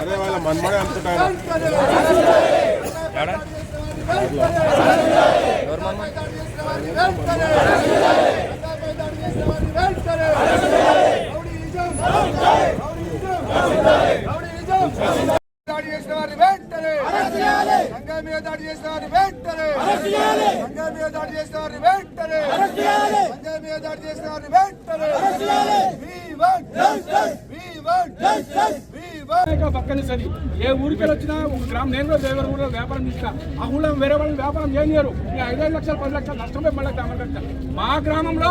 అదే వాళ్ళ మన్మడే చేసిన వారిని వెంటనే సంఘం మీద దాడి చేసిన వారిని వెంటనే సంఘం మీద దాడి చేసిన వారిని వెంటనే సంఘం మీద దాడి చేసిన వారిని వెంటనే పక్కన సరి. ఏ ఊరికి వచ్చినా ఒక గ్రామం నేను కూడా దేవర ఊళ్ళో వ్యాపారం చేసిన ఆ ఊళ్ళో వేరే వాళ్ళు వ్యాపారం చేయనియరు. ఈ ఐదైదు లక్షలు పది లక్షలు నష్టమే మళ్ళీ గ్రామం కట్టాలి మా గ్రామంలో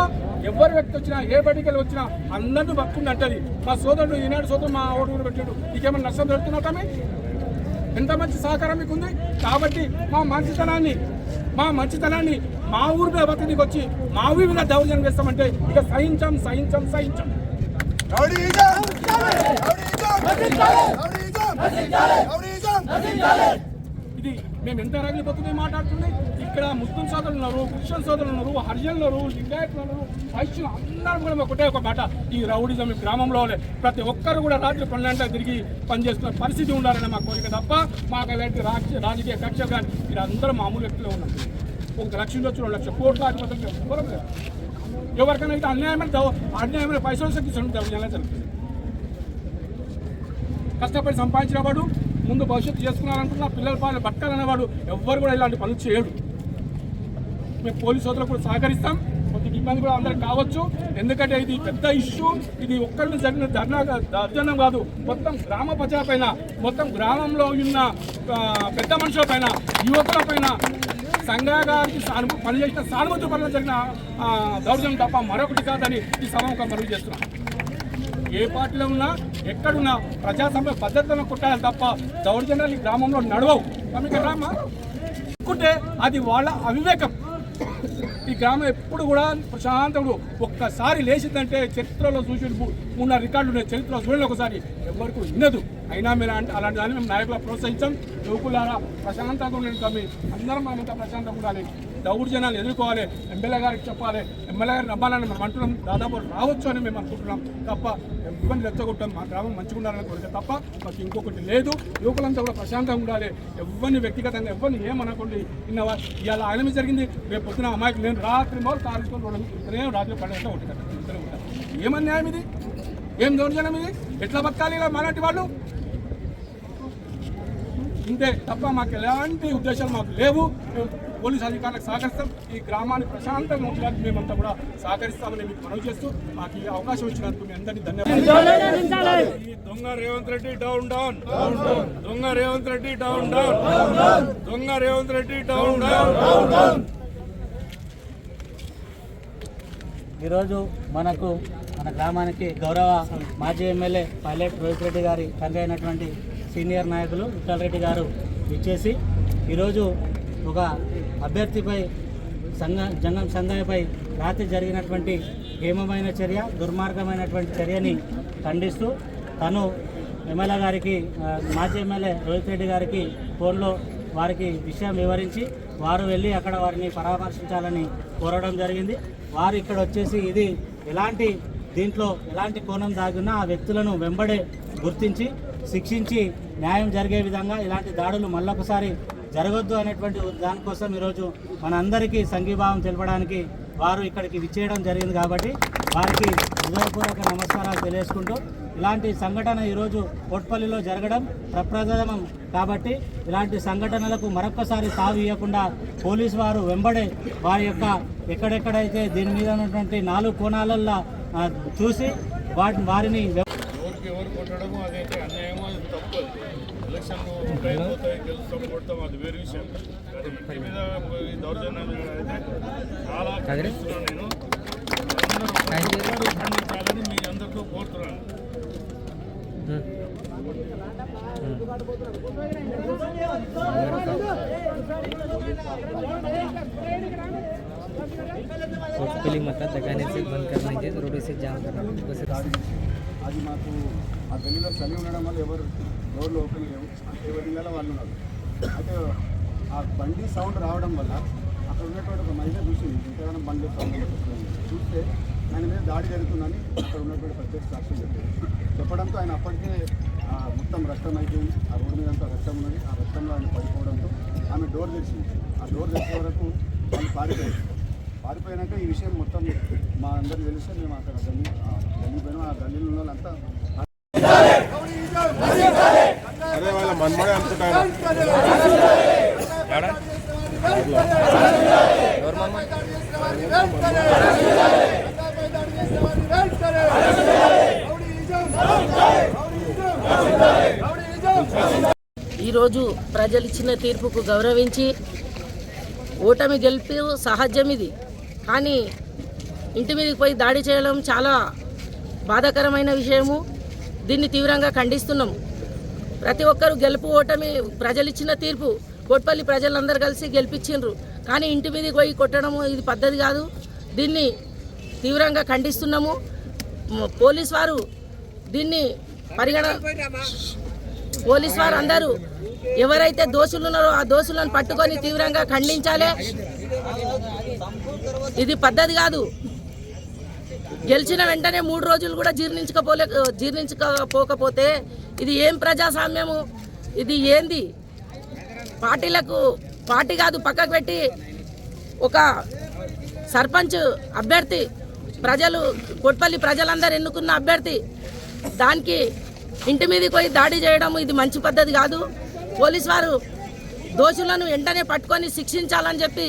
ఎవరు వ్యక్తి వచ్చినా ఏ బడికి వచ్చినా అందరినీ పట్టుకుని అంటది. మా సోదరుడు ఈనాడు సోదరుడు మా ఓటు పెట్టాడు. నీకేమైనా నష్టం జరుగుతున్నట్టమే ఎంత మంచి సహకారం మీకు ఉంది కాబట్టి మా మంచితనాన్ని మా మంచితనాన్ని మా ఊరి మీద బతికి వచ్చి మా ఊరి మీద దౌర్జన్యం చేస్తామంటే ఇక సహించం సహించం సహించం రౌడీయిజం. రౌడీయిజం. రౌడీయిజం. రౌడీయిజం. ఇది మేము ఎంత రగిలిపోతుంది మాట్లాడుతుంది ఇక్కడ ముస్లిం సోదరులు ఉన్నారు క్రిస్టియన్ సోదరులు ఉన్నారు హరిజనులు ఉన్నారు లింగాయతులు ఉన్నారు వైశ్యులు అందరూ కూడా ఒకటే ఒక మాట. ఈ రౌడిజం ఈ గ్రామంలో ప్రతి ఒక్కరు కూడా రాత్రి పన్నెండు తిరిగి పనిచేస్తున్న పరిస్థితి ఉండాలని మా కోరిక తప్ప మాకు ఎలాంటి రాజకీయ రాజకీయ కక్ష కానీ మీరు అందరూ మామూలు వ్యక్తులు ఉన్నారు. ఒక లక్ష నుంచి రెండు లక్షల కోట్ల అధిపతులు ఎవరికైనా అయితే అన్యాయమైన అన్యాయమైన పైసలు శక్తి దౌర్జన్యాలు జరుగుతుంది. కష్టపడి సంపాదించిన వాడు ముందు భవిష్యత్తు చేసుకున్నారనుకుంటున్నా పిల్లల పాలన బతకాలనేవాడు ఎవ్వరు కూడా ఇలాంటి పనులు చేయడు. మేము పోలీసు సోదరులకు కూడా సహకరిస్తాం. కొద్దిగా ఇబ్బంది కూడా అందరికి కావచ్చు. ఎందుకంటే ఇది పెద్ద ఇష్యూ. ఇది ఒక్కరిని జరిగిన ధర్నా కా- దర్జనం కాదు. మొత్తం గ్రామ ప్రజల పైన మొత్తం గ్రామంలో ఉన్న పెద్ద మనుషుల పైన యువకుల పైన సంఘా గారికి సాను పనిచేసిన సానుభూతి పనులు జరిగిన దౌర్జన్యం తప్ప మరొకటి కాదని ఈ సభ మరుగు చేస్తున్నాం. ఏ పార్టీలో ఉన్నా ఎక్కడున్నా ప్రజాస్వామ్య పద్ధతులను కుట్టాలి తప్ప దౌర్జన్యాలు ఈ గ్రామంలో నడవవు. మీకు రామా అనుకుంటే అది వాళ్ళ అవివేకం. ఈ గ్రామం ఎప్పుడు కూడా ప్రశాంతముడు. ఒక్కసారి లేచిందంటే చరిత్రలో చూసి ఉన్న రికార్డులు ఉన్నాయి. చరిత్రలో చూడండి ఒకసారి. ఎవరికి వినదు. అయినా మీరు అంటే అలాంటి దాన్ని మేము నాయకులు ప్రోత్సహించాం. యువకులారా ప్రశాంతంగా ఉండండి తమ్మి అందరం మనమంతా ప్రశాంతంగా ఉండాలి. దౌర్జన్యాలు ఎదుర్కోవాలి. ఎమ్మెల్యే గారికి చెప్పాలి. ఎమ్మెల్యే గారిని నమ్మాలని మేము అంటున్నాం. దాదాపు రావచ్చు అని మేము అనుకుంటున్నాం. తప్ప ఇబ్బంది రెచ్చగొట్టాం మా గ్రామం మంచిగా ఉండాలని కోరిక తప్ప మాకు ఇంకొకటి లేదు. యువకులంతా కూడా ప్రశాంతంగా ఉండాలి. ఎవరిని వ్యక్తిగతంగా ఎవరిని ఏమనకండి. ఇన్నవా ఇవాళ ఆయన జరిగింది. రేపు పొద్దున అమ్మాయికి నేను రాత్రి మోలు కారుకొని రోడ్డు నేను రాత్రి పడేస్తా ఉంటాను. ఏమన్యాయం ఇది? ఏం దౌర్జన్యం ఇది? ఎట్లా బతకాలి ఇలా మాలాంటి వాళ్ళు? ఇంతే తప్ప మాకు ఎలాంటి ఉద్దేశాలు మాకు లేవు. మేము పోలీస్ అధికారులకు సహకరిస్తాం. ఈ గ్రామాన్ని ప్రశాంతంగా ఉండడానికి మేమంతా కూడా సహకరిస్తామని మీకు మనవి చేస్తూ మాకు ఈ అవకాశం ఇచ్చినందుకు మీ అందరినీ ధన్యవాదాలు. ఈ దొంగ రేవంత్ రెడ్డి డౌన్ డౌన్ దొంగ రేవంత్ రెడ్డి డౌన్ డౌన్ దొంగ రేవంత్ రెడ్డి డౌన్ డౌన్ ఈరోజు మనకు మన గ్రామానికి గౌరవ మాజీ ఎమ్మెల్యే పైలట్ రోహిత్ రెడ్డి గారి తండ్రి అయినటువంటి సీనియర్ నాయకులు విఠలరెడ్డి గారు ఇచ్చేసి ఈరోజు ఒక అభ్యర్థిపై సంఘ జంగం సంఘయ్యపై రాత్రి జరిగినటువంటి హేమమైన చర్య దుర్మార్గమైనటువంటి చర్యని ఖండిస్తూ తను ఎమ్మెల్యే గారికి మాజీ ఎమ్మెల్యే రోహిత్ రెడ్డి గారికి ఫోన్లో వారికి విషయం వివరించి వారు వెళ్ళి అక్కడ వారిని పరామర్శించాలని కోరడం జరిగింది. వారు ఇక్కడ వచ్చేసి ఇది ఎలాంటి దీంట్లో ఎలాంటి కోణం దాగున్నా ఆ వ్యక్తులను వెంబడే గుర్తించి శిక్షించి న్యాయం జరిగే విధంగా ఇలాంటి దాడులు మళ్ళొకసారి జరగొద్దు అనేటువంటి దానికోసం ఈరోజు మనందరికీ సంఘీభావం తెలపడానికి వారు ఇక్కడికి విచ్చేయడం జరిగింది కాబట్టి వారికి హృదయపూర్వక నమస్కారాలు తెలియజేసుకుంటూ ఇలాంటి సంఘటన ఈరోజు కోట్పల్లిలో జరగడం ప్రప్రథమం కాబట్టి ఇలాంటి సంఘటనలకు మరొకసారి తావు ఇవ్వకుండా పోలీసు వారు వెంబడే వారి యొక్క ఎక్కడెక్కడైతే దీని మీద ఉన్నటువంటి నాలుగు కోణాలల్లో చూసి వాటి వారిని ఎలక్షన్లు అయిపోతాయి గెలుస్తాం కొడతాం అది వేరే విషయం కానీ ఇంటి మీద ఈ దౌర్జన్యం అయితే చాలా ఖండిస్తున్నాను నేను అందరూ ఖండించాలని మీ అందరితో కోరుతున్నాను पहली मतलब दगाने से बंद करना चाहिए रोड से जाम करना बस అది మాకు ఆ గల్లీలో చలి ఉండడం వల్ల ఎవరు రోడ్లు ఓపెన్ లేవు. ఎవరి నెల వాళ్ళు ఉన్నారు. అయితే ఆ బండి సౌండ్ రావడం వల్ల అక్కడ ఉన్నటువంటి ఒక మహిళ చూసింది. ఇంకేమైనా బండి సౌండ్ చూస్తే ఆయన మీద దాడి జరుగుతుందని అక్కడ ఉన్నటువంటి ప్రత్యేక సాక్షి చెప్పారు. చెప్పడంతో ఆయన అప్పటికే ఆ, మొత్తం రక్తం అయిపోయింది. ఆ రోడ్డు మీద అంతా రక్తం ఉన్నది. ఆ రక్తంలో ఆయన పడిపోవడంతో ఆమె డోర్ తెరిచింది. ఆ డోర్ తెరిచే వరకు ఆయన పారిపోయింది. పారిపోయాక ఈ విషయం మొత్తం మా అందరికి తెలిస్తే మేము అక్కడ గల్లీ గల్లీ పోయినాం. ఆ గల్లీలో ఉన్న వాళ్ళంతా అదే వాళ్ళ మన్మడే అనుకుంటాను ఈరోజు ప్రజలు ఇచ్చిన తీర్పుకు గౌరవించి ఓటమి గెలుపు సహజం ఇది కానీ ఇంటి మీదకి పోయి దాడి చేయడం చాలా బాధాకరమైన విషయము. దీన్ని తీవ్రంగా ఖండిస్తున్నాం. ప్రతి ఒక్కరు గెలుపు ఓటమి ప్రజలు ఇచ్చిన తీర్పు కోట్పల్లి ప్రజలందరూ కలిసి గెలిపించిండ్రు. కానీ ఇంటి మీదకి పోయి కొట్టడము ఇది పద్ధతి కాదు. దీన్ని తీవ్రంగా ఖండిస్తున్నాము. పోలీస్ వారు దీన్ని పరిగణ పోలీస్ వారు అందరూ ఎవరైతే దోషులు ఉన్నారో ఆ దోషులను పట్టుకొని తీవ్రంగా ఖండించాలి. ఇది పద్ధతి కాదు. గెలిచిన వెంటనే మూడు రోజులు కూడా జీర్ణించకపోలే జీర్ణించకపోకపోతే ఇది ఏం ప్రజాస్వామ్యము? ఇది ఏంది? పార్టీలకు పార్టీ కాదు పక్కకు పెట్టి ఒక సర్పంచ్ అభ్యర్థి ప్రజలు కొట్పల్లి ప్రజలందరూ ఎన్నుకున్న అభ్యర్థి దానికి ఇంటి మీదకి పోయి దాడి చేయడం ఇది మంచి పద్ధతి కాదు. పోలీస్ వారు దోషులను వెంటనే పట్టుకొని శిక్షించాలని చెప్పి